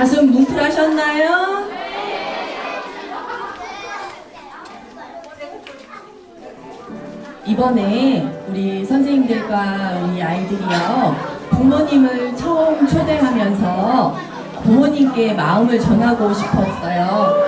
가슴 뭉클하셨나요? 이번에 우리 선생님들과 우리 아이들이요 부모님을 처음 초대하면서 부모님께 마음을 전하고 싶었어요.